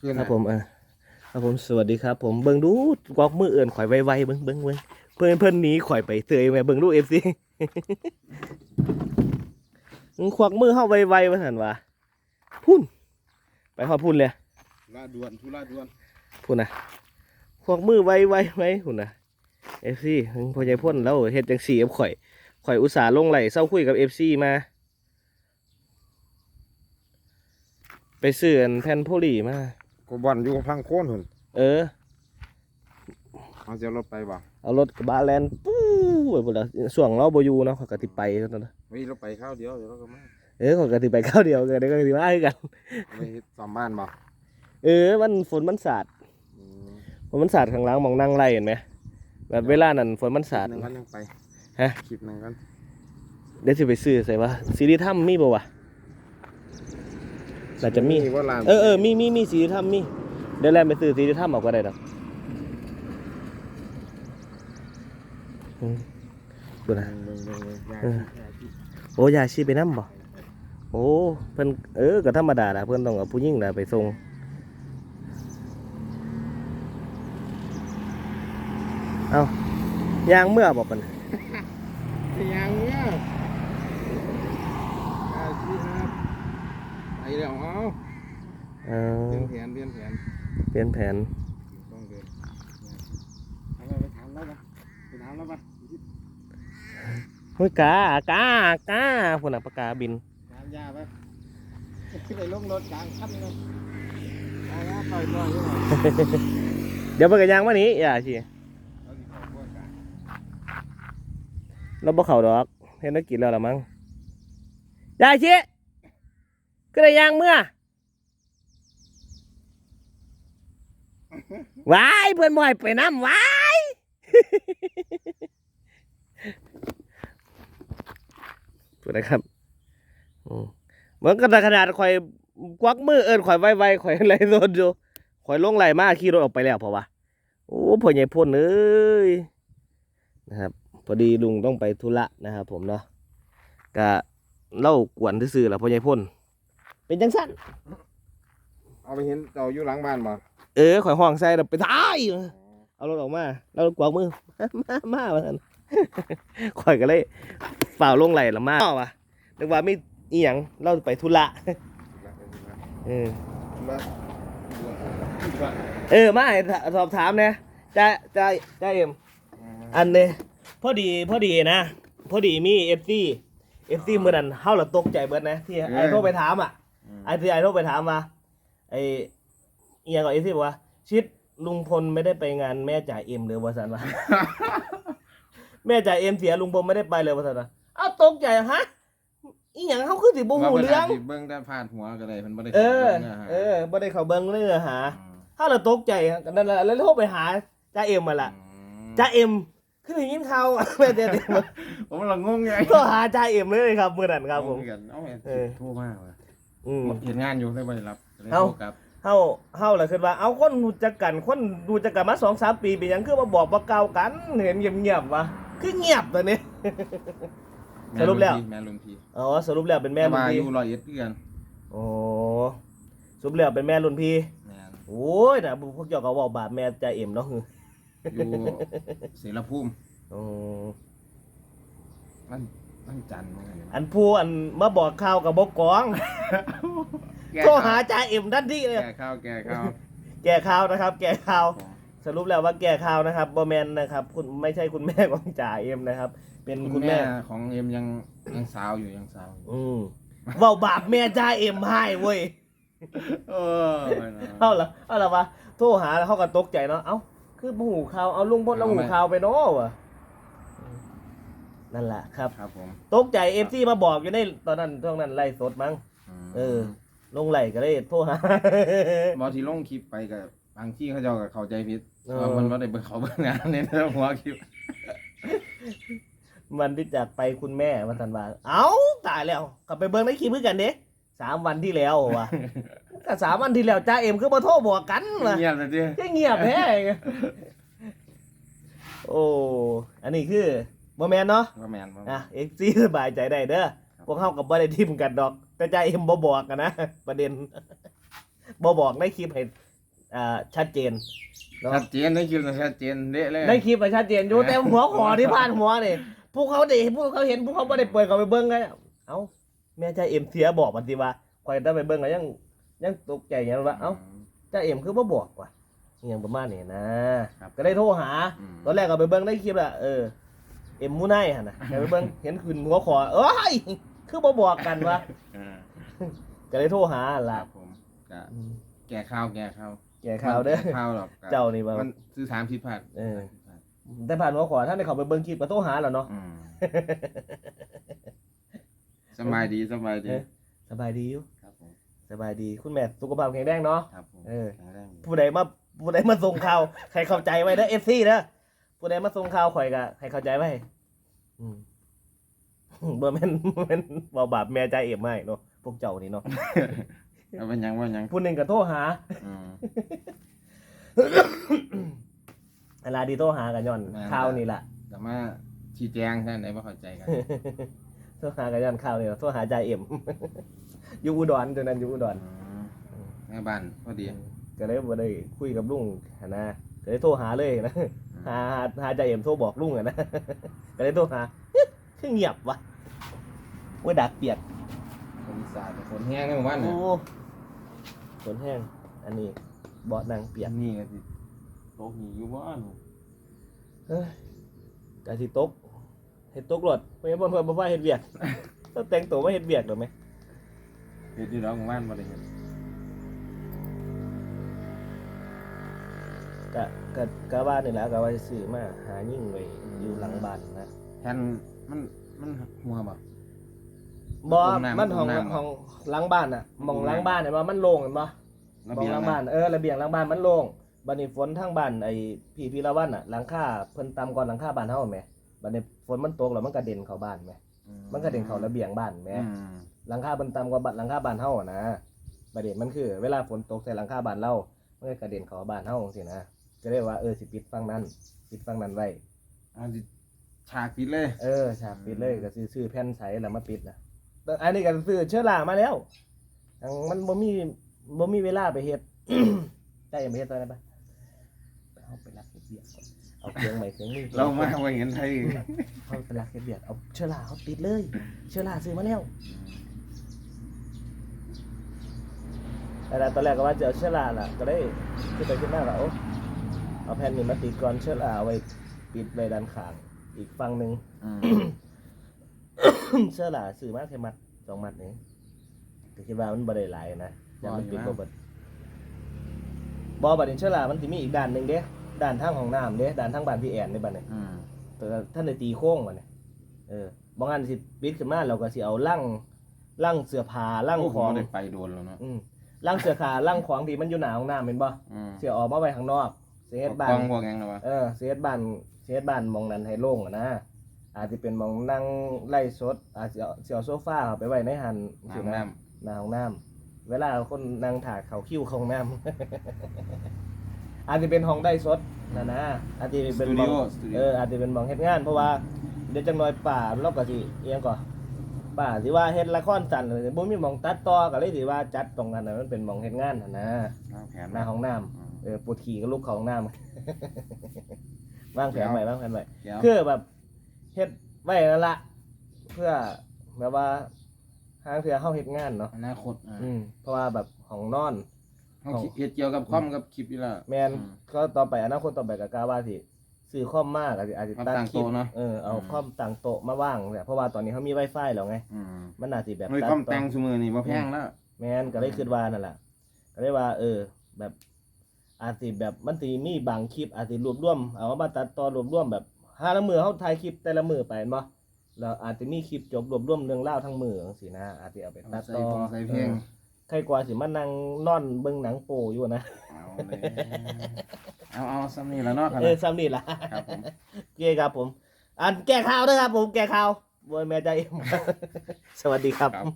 ขึ้นครับผมเออครับผมสวัสดีครับ ผมเบิ่งดูกอกมือเอื่นข่อยไวๆเบิ่งเบิ่งเบิ่งเพื่อนเพื่อนหนีข่อยไปเตยแม่เบิ่งดูเอฟซีควักมือเข้าไวๆมาหันว่าพุ่นไปหอดพุ่นเลยลาด่วนทุลาด่วนพุ่นนะควักมือไวๆไว้พุ่นนะเอฟซีพอใจพ่นแล้วเฮ็ดจังสี่กับข่อยข่อยอุตส่าห์ลงไหลเศร้าคุยกับเอฟซีมา ไปซื้ออันแผ่นโพลีมากบอลอยู่พังโค่นหุ่นเออ เอาเสียรถไปบ่เอารถกระบะแลนปู้ไปหมดแล้วส่วงเราบอยู่เนาะเขอยกติไปเท่านั้นนะเฮ้ยเราไปข้าวเดียวเดี๋ยวเราก็มาเออเขอยกติไปข้าวเดียวกันเดี๋ยวก็ติมาคือกันไปเฮ็ดซ่อมบ้านบ่เออ มันฝนมันสาดอืมฝนมันสาดข้างหล่างมองนั่งไล่เห็นไหมแบบเวลานั้นฝนมันสาดหนึ่งกันยังไปฮะ คลิปหนึ่งกันเดี๋ยวจะไปซื้อใส่ว่าซีรีส์ถ้ำมีบ่วะ น่าจะมีว่าลาน เออเออมีมีมีซีรีส์ถ้ำมี เดี๋ยวแลนไปซื้อซีรีส์ถ้ำเอาก็ได้ดอกอืมดูนะเบิ่งเบิ่งเบิ่งยาเออยาที่โอ้ยาชีไปน้ำบ่ โอ้ เพิ่นเออ ก็ธรรมดาละเพิ่นต้องเอาผู้หญิงน่ะไปส่งเอายางเมื่อบ่ปันยังเนี่ยยาที่ครับ ไปแล้วเอาเออเปลี่ยนแผนเปลี่ยนแผนเปลี่ยนแผนต้องเดินเอาไปไปถามแล้วปะไปถามแล้วปะเฮ้ยกากากาพุ่นน่ะปากกาบินถามยาปะขึ้นไปลงรถกลางคันเลยเอาละต่อยต่อยอยู่หน่อยเดี๋ยวเพิ่นก็ยางมานี้อย่าสิเอาสิเข้าพวกกันเราบ่เข้าดอกเฮ็ดนักกินแล้วล่ะมั้งยายชิ ก็ได้ยางเมื่อว้ายเพิ่นบ่ให้ไปน้ำว้ายถูกนะครับอืมเหมือนกันขนาดข่อยควักมือเอินข่อยไวๆข่อยไหลรถอยู่ข่อยลงไหลมาขี่รถออกไปแล้วเพราะว่าโอ้พ่อใหญ่พ่นเอ้ยนะครับ พอดีลุงต้องไปธุระนะครับผมเนาะก็เล่ากวนซื่อๆแหละพ่อใหญ่พ่น เป็นจังสั้นเอาไปเห็นเจ้าอยู่หลังบ้านบ่เออข่อยห้องใส่แล้วไปท้ายเอารถออกมาแล้วกวักมือมามามาท่านข่อยก็เลยฝ่าวลงไหลละมาว่ะนึกว่าไม่อีหยังเราไปธุระเออเออมาให้สอบถามเนี่ยจ้าจ้าจ้าเอ็มอันเนี่ยพอดีพอดีนะ พอดีมีเอฟซีเอฟซีเมื่อนั้นเฮาละตกใจเบิดนะที่ไอ้โทรไปถามอะ ไอ้ที่ไอ้โทรไปถามว่าไอ้เอียงกับเอฟซีบอกว่า ชิดลุงพลไม่ได้ไปงานแม่จ่าเอ็มหรือวะสันวะแม่จ่าเอ็มเสียลุงพลไม่ได้ไปเลยวะสันวะอ้าวตกใจฮะอีหยังเขาคือสิบ่ฮู้เรื่อง เบิ่งได้ผ่านหัวก็ได้เพิ่นบ่ได้เออบิ่งนะฮะเออบ่ได้เข้าเบิ่งเนื้อหาอืมถ้าเราตกใจกันนั่นแหละแล้วโทรไปหาจ้าเอ็มมาละอืมจ้าเอ็มคืออย่างนี้เขาแม่เด็ดผมละงงไงก็หาจ้าเอ็มเลยครับเมื่อนั้นครับผมงงกันเอาไงเออโทรมาว่ะ อืม เห็นงานอยู่ได้บ่ได้รับเลยเอ้า โทรกลับเฮาเฮาล่ะคือว่าเอาคนรู้จักกันคนรู้จักกันมาสองสามปีเป็นหยังคือมาบอกว่าเก่ากันเห็นเงียบๆวะคือเงียบตัวนี้ สรุปแล้ว แม่ลุงพีอ๋อสรุปแล้วเป็นแม่แม่รุ่นมาอพี่ยู่ร้อยเอ็ดเดือนโอ้สรุปแล้วเป็นแม่รุ่นพี่แม่นโอ้ยนะพวกเจ้าก็บอกบาปแม่จ้าเอ็มเนาะอยู่เสรภูมิโอ้มัน มันจันทร์มั้งไงอันผู้อันมาบอกข่าวกับบอกกองแก้โทรหาจ่าเอ็มทันทีเลย แก่ข้าวแก่ข้าวแก่ข่าวนะครับ แก่ข่าว สรุปแล้วว่าแก่ข่าวนะครับบอแมนนะครับ คุณไม่ใช่คุณแม่ของจ่าเอ็มนะครับ เป็นคุคุณณแม่ แม่ของเอ็มยังยังสาวอยู่ยังสาวอยู่อืมเว้าบาปแม่จ่าเอ็มให้เว้ย เออเอาละเอาละวะโทรหาแล้วเขาก็ตกใจเนาะ เอ้า คือบ่หูข่าว เอาลุงพลแล้วหูข่าวไปเนาะวะ นั่นแหละครับ ครับผมตกใจเอฟซีมาบอกอยู่ในตอนนั้นช่วงนั้นไล่สดมั้งมเออ ลงไหลก็เลยโทรหา บอที่ลงคลิปไปกับบางที่เขาเจะเข้าใจผิดเออ ว่ามันว่าได้เบิ่งเขาเบิ่งงานในหัวคลิปวันที่จากไปคุณแม่วันธันวาเอ้าตายแล้วกลับไปเบิ้งในคลิปเพื่อกันเด้สามวันที่แล้ววะก็สามวันที่แล้วจ้าเอ็มคือมาโทรบอกกันวะเงียบเลยจีแค่เงียบแท้โอ้อันนี้คือ โมแมนเนาะว่าแมนบ่อะเอ็กซี่สบายใจได้เด้อพวกเขากับบ่ได้ทิมกันดอก แต่จ้าเอ็มบ่บอกกันนะประเด็นบ่บอกในคลิปให้อ่าชัดเจนเนาะชัดเจนในคลิปน่ะชัดเจนเละเลย ในคลิปอะชัดเจนอยู่แต่หัวขอที่พาดหัวนี่พวกเขาได้พวกเขาเห็นพวกเขาบ่ได้เปิดเขาไปเบิ่งไงเอ้าแม่ใจเอ็มเสียบอกมันสิว่าข่อยได้ไปเบิ่งก็ยังยังตกใจอย่างนั้นว่าเอ้าจ่าเอ็มคือบ่บอกว่ะอหยังประมาณนี้นะครับ ก็ได้โทรหา อืมตอนแรกก็ไปเบิ่งในคลิปอะเออ เอ็มมูไนหั่นน่ะไปเบิ่งเห็นขึ้นหัวขอเอ้ยคือบ่บอกกันวะอ่าก็เลยโทรหาคล่ะรับผมก็แก่ข้าวแก่ข้าวแก่ข่าวเด้อ แก่ข้าวหรอกเจ้านี่ว่ามันซื้อสามสิบพันเออ แต่ผ่านหัวขอท่านได้เขาไปเบิ่งคลิปก็โทรหาแล้วเนาะ อืมสบายดีสบายดีเออ สบายดีอยู่ครับผมสบายดีคุณแม่สุขภาพแข็งแรงเนาะ ครับผมเออ แข็งแรงดีผู้ใดมาผู้ใดมาส่งข่าวใครเข้าใจไว้เด้อ FC เด้อ ผู้ใดมาส่งข่าวข่อยก็ให้เข้าใจไว้อืมบ่แม่นบ่แม่นบ่บาปแม่ใจเอ็มให้เนาะพวกเจ้านี่เนาะเอาเป็นหยังว่าหยังผู้หนึงก็โทรหาอืม เวลาดีโทรหากันย้อนแม่น ข่าวนี่ล่ะ แต่มาชี้แจงท่านไหนว่าเข้าใจกัน โทรหากันย้อนข่าวนี่ล่ะโทรหาใจเอ็ม อยู่อุดรตอนนั้นอยู่อุดรอืมแม่บ้านพอดีก็เลยบ่ได้คุยกับลุงหั้นนะก็เลยโทรหาเลยนะ หาหาหาใจเอ็มโทรบอกลุงอะนะ ก็เลยโทรหาคือเงียบวะว่าดักเปียกคนอีสานคนแห้งในหมู่บ้านโอ้น่ะฝนแห้ง อันนี้เบาะนางเปียกนี่ก็สิโต๊ะหิอยู่บ้านเฮ้ยกะสิตกเห็ดตกรถไม่งั้นบ่เพิ่นบ่ว่าเฮ็ดเวียกต้องแต่งตัวมาเฮ็ดเวียกดอกไหมเฮ็ดอยู่ดอกหมู่บ้านบ่ได้เฮ็ด กะกะกะว่านี่แหละกะว่าสิซื้อมาหายิ่งไว้อยู่หลังบ้านนะแทนมันมันหัวบ่ บ่ห้องน้ำมันห้องห้องน้ำ ห้องหลังบ้านน่ะหมองหลังบ้านเห็นบ่มันโล่งเห็นบ่ ระมองเบียงหลังน่ะบ้านเออระเบียงหลังบ้านมันโล่งบัดนี้ฝนทางบ้านไอ้พี่พีละวันอะหลังคาเพิ่นตามก่อนหลังคาบ้านเฮาแหมบัดนี้ฝนมันตกแล้วมันกระเด็นเข้าบ้านแหมมันกระเด็นเข้าระเบียงบ้านแหมอืมหลังคาเพิ่นตามกว่าบ้านหลังคาบ้านเฮาอะนะประเด็นมันคือ เวลาฝนตกใส่หลังคาบ้านเรามันก็กระเด็นเข้าบ้านเฮาจังซี่นะ ก็เลยว่าเออสิปิดฝั่งนั้นปิดฝั่งนั้นไว้ เอาสิฉากปิดเลย เออฉากปิดเลยก็ซื้อซื้อแผ่นใสแล้วมาปิดนะแต่อันนี้ก็ซื้อเชื้อรามาแล้วยังมันบ่มีบ่มีเวลาไปเฮ็ด ได้ยังไปเฮ็ดตอนนั้นปะไปเอาไปรักเฮ็ดเบียกก่อนเอาเครื่องใหม่เครื่องมือเรามาว่าเห็นไทยเอาไปรักเฮ็ดเบียกเอาเชื้อราเขาติดเลย เชื้อราซื้อมาแล้วแต่ตอนแรกก็ว่าจะเอาเชื้อราล่ะก็ได้ขึ้นไปขึ้นมาแล้วเอา เอาแผ่นนี้มาติดก่อนเชื้อราเอาไว้ปิดไว้ด้านข้าง อีกฝั่งหนึงอืมเสื้อหลาซื้อมาแค่มัดสองมัดเองแต่คิดว่ามันบ่ได้หลายนะอย่ามันปิดบ่เบิดบ่บัดนี้เสื้อหลามันสิมีอีกด้านหนึงเด้ด้านทางห้องน้ำเด้ด้านทางบ้านพี่แอนในบัดนี้อืมแต่ว่าท่านได้ตีโค้งบัดนี้เออบ่งั้นสิปิดขึ้นมาเราก็สิเอาลั่งลั่งเสื้อผ้าลั่งโอ้ขโหอง ได้ไปโดนแล้วเนาะอืมลั่งเสื้อผ้าลั่งของที่มันอยู่หน้าห้องน้ำเห็นบ่อืมสิเอาออกมาไว้ข้างนอกสิ เฮ็ดบ้ากนล้องพวกหยังนะวะเออเสียบ้านเสียบ้านหมองนั้นให้โล่งอะนะอาจจะเป็นหมองนั่งไล่สดอาจจะเอาสิเอาโซฟาเอาไปไว้ในหันสิน้ำนะน้หน้าห้องน้ำเวลาคนนั่งถากเขาคิ้วเข้าห้องน้ำ อาจจะเป็นห้องได้สดนะนะอาจจะำสเป็นตูหมดิอง โอสตูดิเอโอออาจจะเป็นหมองเฮ็ดงานเพราะว่าเดี๋ยวจังน้อยป่าเราก็สิเอียงก่อนป่าสิว่าเฮ็ดละครสั่นเลยบ่มีหมองตัดต่อก็เลยสิว่าจัดตรงนั้นน่ะมันเป็นหมองเฮ็ดงานน่ะนะเอาแผนหน้าห้องน้ำ อืม เออปวดขี่ก็ลุกเขาห้องน้ำวางแผนไว้วางแผนไว้เดี๋ยวคือแบบเฮ็ดไว้นั่นละเพื่อแบบว่าทางเถื่อเข้าเฮ็ดงานเนาะอนาคตอะอืมเพราะว่าแบบของนอน เขาคิดเฮ็ดเกี่ยวกับคอมกับคลิปนี่ล่ะ แมนอืมก็ต่อไปอนาคตต่อไปก็กล้าว่าสิซื้อคอมมากอาจจะอาจจะมาตั้งตั้งคลิปโต๊ะเนอะเออเอาอืม คอมตั้งโต๊ะมาว่างเนี่ยเพราะว่าตอนนี้เขามี Wi-Fi แล้วไง อืมมันน่าสิแบบเฮ้ยตัดคอมต่อแต่งซุมือนี่บ่แพงแล้ว แมนก็เลยคิดว่านั่นแหละก็เลยว่า เออ แบบ อาจสิแบบมันสิมีบางคลิปอาจสิรวบรวมเอามาตัดต่อรวบรวมแบบห้าละมือเขาถ่ายคลิปแต่ละมือไปเห็นบ่แล้วอาจจะมีคลิปจบรวบรวมเรื่องเล่าวทั้งมือจังซี่นะอาจจะเอาไปเอาตัดใส่ต่อพงใส่เพลง ออใครกว่าสิมานั่งนอนเบิ่งหนังโปอยู่นะเอาเลยเอาเอาซ้ำนี่แล้วเนาะครับเออซ้ำนี่ล่ะ ครับผม โอเคครับผม อันแก้ข่าวด้วยครับผมแก้ข่าวบวยแม่ใจเอ็ม สวัสดีครับ ครับ